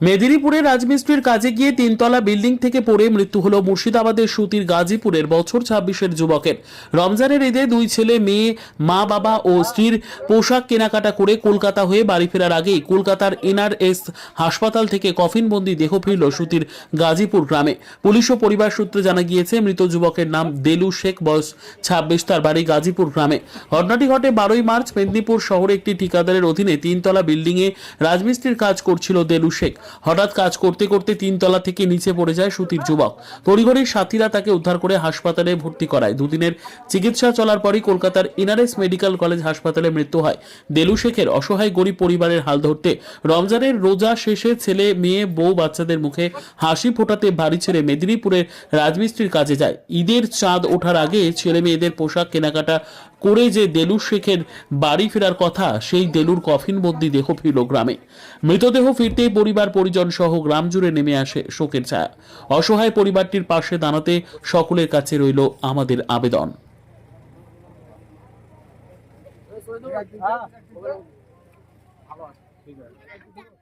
মেদিনীপুরে রাজমিস্ত্রির কাজে গিয়ে তিনতলা বিল্ডিং থেকে পড়ে মৃত্যু হল মুর্শিদাবাদের সুতির গাজীপুরের বছর ছাব্বিশের যুবকের। রমজানের ঈদে দুই ছেলে, মেয়ে, মা, বাবা ও স্ত্রীর পোশাক কেনাকাটা করে কলকাতা হয়ে বাড়ি ফেরার আগেই কলকাতার এনআরএস হাসপাতাল থেকে কফিনবন্দি দেহ ফিরল সুতির গাজীপুর গ্রামে। পুলিশ ও পরিবার সূত্রে জানা গিয়েছে, মৃত যুবকের নাম দেলু শেখ, বয়স ছাব্বিশ, তার বাড়ি গাজীপুর গ্রামে। ঘটনাটি ঘটে বারোই মার্চ মেদিনীপুর শহরে একটি ঠিকাদারের অধীনে তিনতলা বিল্ডিংয়ে রাজমিস্ত্রির কাজ করছিল দেলু শেখ। হঠাৎ কাজ করতে করতে তিনতলা থেকে নিচে পড়ে যায় সুতির যুবক। তড়িঘড়ির সাথীরা তাকে উদ্ধার করে হাসপাতালে ভর্তি করায়। দুদিনের চিকিৎসা চলার পরই কলকাতার ইনারেস মেডিকেল কলেজ হাসপাতালে মৃত্যু হয়। দেলু শেখের অসহায় গরিব পরিবারের হাল ধরতে রমজানের রোজা শেষে ছেলে, মেয়ে, বউ, বাচ্চাদের মুখে হাসি ফোটাতে বাড়ি ছেড়ে মেদিনীপুরের রাজমিস্ত্রির কাজে যায়। ঈদের চাঁদ ওঠার আগে ছেলে মেয়েদের পোশাক কেনাকাটা করে যে দেলু শেখের বাড়ি ফেরার কথা, সেই দেলুর কফিনবন্দি দেহ ফিরল গ্রামে। মৃতদেহ ফিরতেই পরিবার পরিজন সহ গ্রাম জুড়ে নেমে আসে শোকের ছায়া অসহায় পরিবারটির পাশে দাঁড়াতে সকলের কাছে রইল আমাদের আবেদন হ্যাঁ। ঠিক আছে